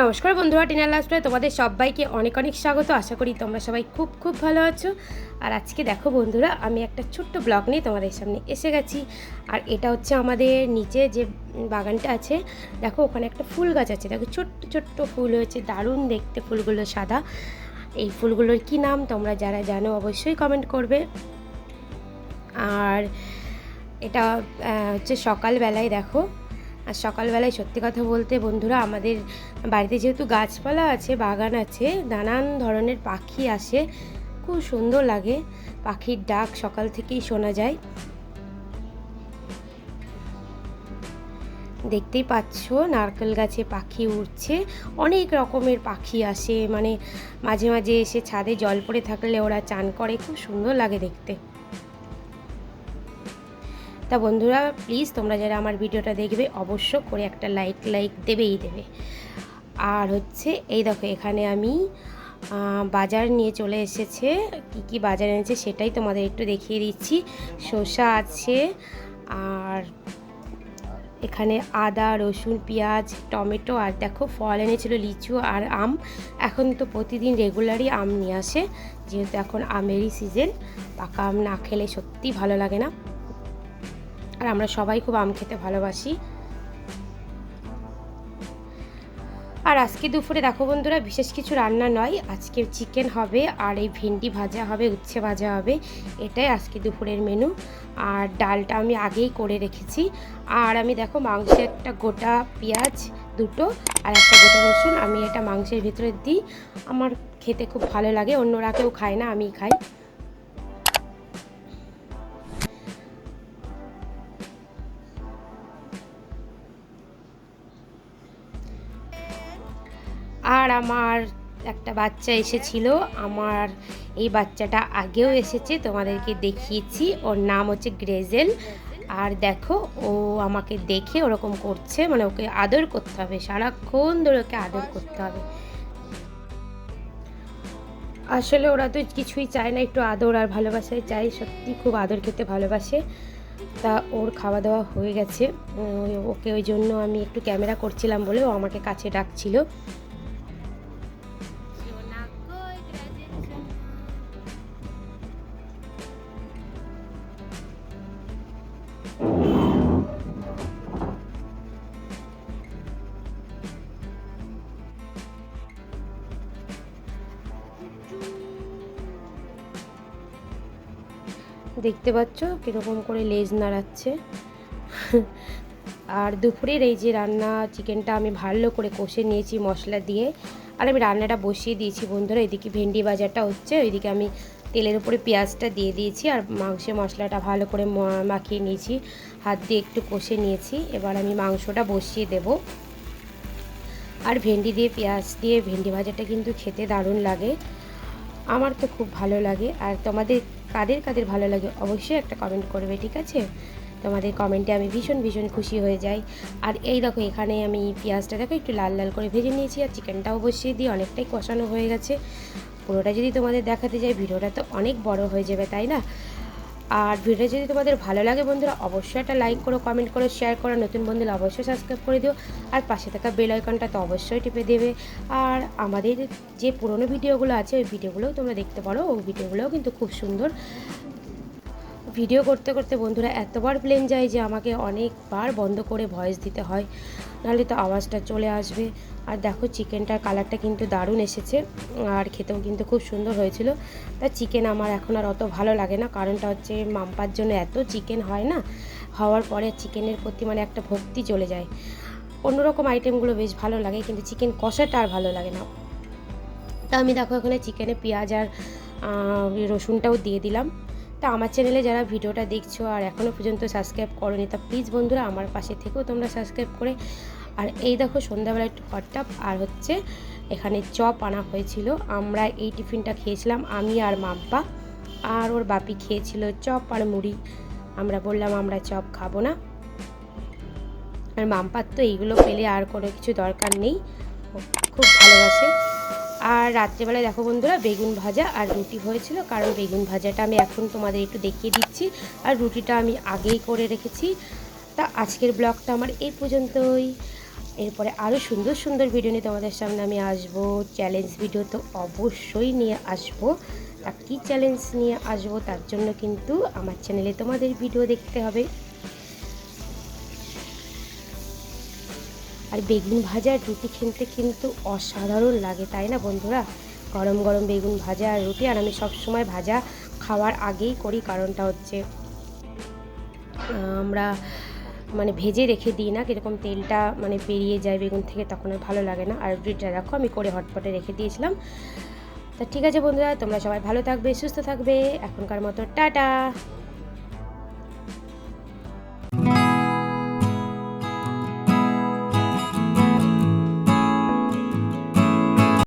নমস্কার বন্ধুরা টিনার লাস্টে তোমাদের সবাইকে অনেক অনেক স্বাগত। আশা করি তোমরা সবাই খুব খুব ভালো আছো। আর আজকে দেখো বন্ধুরা, আমি একটা ছোট্ট ব্লগ নিয়ে তোমাদের সামনে এসে গেছি। আর এটা হচ্ছে আমাদের নিচে যে বাগানটা আছে, দেখো ওখানে একটা ফুল গাছ আছে। দেখো ছোট্ট ছোট্ট ফুল হয়েছে, দারুণ দেখতে ফুলগুলো সাদা। এই ফুলগুলোর কি নাম তোমরা যারা জানো অবশ্যই কমেন্ট করবে। আর এটা হচ্ছে সকালবেলায় দেখো আর সকালবেলায় সত্যি কথা বলতে বন্ধুরা, আমাদের বাড়িতে যেহেতু গাছপালা আছে, বাগান আছে, নানান ধরনের পাখি আসে, খুব সুন্দর লাগে। পাখির ডাক সকাল থেকেই শোনা যায়। দেখতেই পাচ্ছ, নারকেল গাছে পাখি উঠছে অনেক রকমের পাখি আসে মানে মাঝে মাঝে এসে ছাদে জল পড়ে থাকলে ওরা চান করে, খুব সুন্দর লাগে দেখতে। তা বন্ধুরা প্লিজ তোমরা যারা আমার ভিডিওটা দেখবে, অবশ্য করে একটা লাইক লাইক দেবেই দেবে। আর হচ্ছে, এই দেখো, এখানে আমি বাজার নিয়ে চলে এসেছে। কি কি বাজার এনেছে সেটাই তোমাদের একটু দেখিয়ে দিচ্ছি। শসা আছে, আর এখানে আদা, রসুন, পেঁয়াজ, টমেটো, আর দেখো, ফল এনেছিল লিচু আর আম। এখন তো প্রতিদিন রেগুলারই আম নিয়ে আসে। যেহেতু এখন আমেরই সিজন পাকা আম না খেলে সত্যি ভালো লাগে না। আর আমরা সবাই খুব আম খেতে ভালোবাসি। আর আজকে দুপুরে দেখো বন্ধুরা, বিশেষ কিছু রান্না নয় আজকে চিকেন হবে, আর এই ভেন্ডি ভাজা হবে, উচ্ছে ভাজা হবে, এটাই আজকে দুপুরের মেনু আর ডালটা আমি আগেই করে রেখেছি। আর আমি দেখো মাংসে একটা গোটা পেঁয়াজ দুটো আর একটা গোটা রসুন, আমি এটা মাংসের ভিতরে দিই। আমার খেতে খুব ভালো লাগে, অন্যরা কেউ খায় না আমি খাই। আর আমার একটা বাচ্চা এসেছিল। আমার এই বাচ্চাটা আগেও এসেছে, তোমাদেরকে দেখিয়েছি। ওর নাম হচ্ছে গ্রেজেল। আর দেখো, ও আমাকে দেখে ওরকম করছে মানে ওকে আদর করতে হবে, সারাক্ষণ ধরে ওকে আদর করতে হবে। আসলে ওরা তো কিছুই চায় না, একটু আদর আর ভালোবাসাই চাই সত্যি খুব আদর খেতে ভালোবাসে। তা ওর খাওয়া দাওয়া হয়ে গেছে। ওকে ওই জন্য আমি একটু ক্যামেরা করছিলাম বলে ও আমাকে কাছে ডাকছিল। দেখতে পাচ্ছ কীরকম করে লেজ নাড়াচ্ছে। আর দুপুরের এই যে রান্না চিকেনটা আমি ভালো করে কষে নিয়েছি মশলা দিয়ে। আর আমি রান্নাটা বসিয়ে দিয়েছি বন্ধুরা, এদিকে ভেন্ডি বাজারটা হচ্ছে, ওইদিকে আমি তেলের উপরে পেঁয়াজটা দিয়ে দিয়েছি আর মাংসের মশলাটা ভালো করে মাখিয়ে নিয়েছি। হাত দিয়ে একটু কষে নিয়েছি, এবার আমি মাংসটা বসিয়ে দেবো। আর ভেন্ডি দিয়ে পেঁয়াজ দিয়ে, ভেন্ডি ভাজাটা কিন্তু খেতে দারুণ লাগে। আমার তো খুব ভালো লাগে। আর তোমাদের কাদের কাদের ভালো লাগে অবশ্যই একটা কমেন্ট করবে, ঠিক আছে? তোমাদের কমেন্টে আমি ভীষণ ভীষণ খুশি হয়ে যাই। আর এই দেখো, এখানে আমি পেঁয়াজটা দেখো, একটু লাল লাল করে ভেজে নিয়েছি আর চিকেনটাও বসিয়ে দিই, অনেকটাই কষানো হয়ে গেছে। পুরোটা যদি তোমাদের দেখাতে যাই, ভিডিওটা তো অনেক বড় হয়ে যাবে, তাই না? আর ভিডিও যদি তোমাদের ভালো লাগে বন্ধুরা, অবশ্যই একটা লাইক করো কমেন্ট করো শেয়ার করো, নতুন বন্ধুরা অবশ্যই সাবস্ক্রাইব করে দিও। আর পাশে থাকা বেল আইকনটা তো অবশ্যই টিপে দেবে। আর আমাদের যে পুরনো ভিডিওগুলো আছে, ওই ভিডিওগুলোও তোমরা দেখতে পারো। ওই ভিডিওগুলোও কিন্তু খুব সুন্দর। ভিডিও করতে করতে বন্ধুরা, এতবার প্লেন যায় যে আমাকে অনেকবার বন্ধ করে ভয়েস দিতে হয়। নাহলে তো আওয়াজটা চলে আসবে। আর দেখো চিকেনটার কালারটা কিন্তু দারুণ এসেছে। আর খেতেও কিন্তু খুব সুন্দর হয়েছিল। তা চিকেন আমার এখন আর অত ভালো লাগে না। কারণটা হচ্ছে মাম্পার জন্য এত চিকেন হয় না, হওয়ার পরে চিকেনের প্রতি মানে একটা ভক্তি চলে যায়। অন্যরকম আইটেমগুলো বেশ ভালো লাগে, কিন্তু চিকেন কষাটা আর ভালো লাগে না। তা আমি দেখো এখানে চিকেনে পেঁয়াজ আর রসুনটাও দিয়ে দিলাম। তা আমার চ্যানেলে যারা ভিডিওটা দেখছ আর এখনও পর্যন্ত সাবস্ক্রাইব করোনি, তা প্লিজ বন্ধুরা আমার পাশে থেকেও তোমরা সাবস্ক্রাইব করে। আর এই দেখো সন্ধ্যাবেলা একটু হটটাপ আর হচ্ছে এখানে চপ আনা হয়েছিল। আমরা এই টিফিনটা খেয়েছিলাম আমি আর মাম্পা আর ওর বাপি খেয়েছিল চপ আর মুড়ি। আমরা বললাম আমরা চপ খাব না। আর মাম্পার তো এইগুলো পেলে আর কোনো কিছু দরকার নেই। খুব ভালোবাসে। আর রাত্রেবেলায় দেখো বন্ধুরা, বেগুন ভাজা আর রুটি হয়েছিল, কারণ বেগুন ভাজাটা আমি এখন তোমাদের একটু দেখিয়ে দিচ্ছি, আর রুটিটা আমি আগেই করে রেখেছি। তা আজকের ব্লগটা আমার এই পর্যন্তই। এরপরে আরও সুন্দর সুন্দর ভিডিও নিয়ে তোমাদের সামনে আমি আসব। চ্যালেঞ্জ ভিডিও তো অবশ্যই নিয়ে আসব। তা কী চ্যালেঞ্জ নিয়ে আসব তার জন্য কিন্তু আমার চ্যানেলে তোমাদের ভিডিও দেখতে হবে। আর বেগুন ভাজা আর রুটি খেতে কিন্তু অসাধারণ লাগে, তাই না বন্ধুরা? গরম গরম বেগুন ভাজা আর রুটি, আর আমি সবসময় ভাজা খাওয়ার আগেই করি, কারণটা হচ্ছে আমরা মানে ভেজে রেখে দিই না, কীরকম তেলটা মানে বেরিয়ে যায় বেগুন থেকে, তখন আর ভালো লাগে না। আর রুটিটা রাখো, আমি করে হটপটে রেখে দিয়েছিলাম। তা ঠিক আছে বন্ধুরা, তোমরা সবাই ভালো থাকবে, সুস্থ থাকবে, এখনকার মতো টাটা।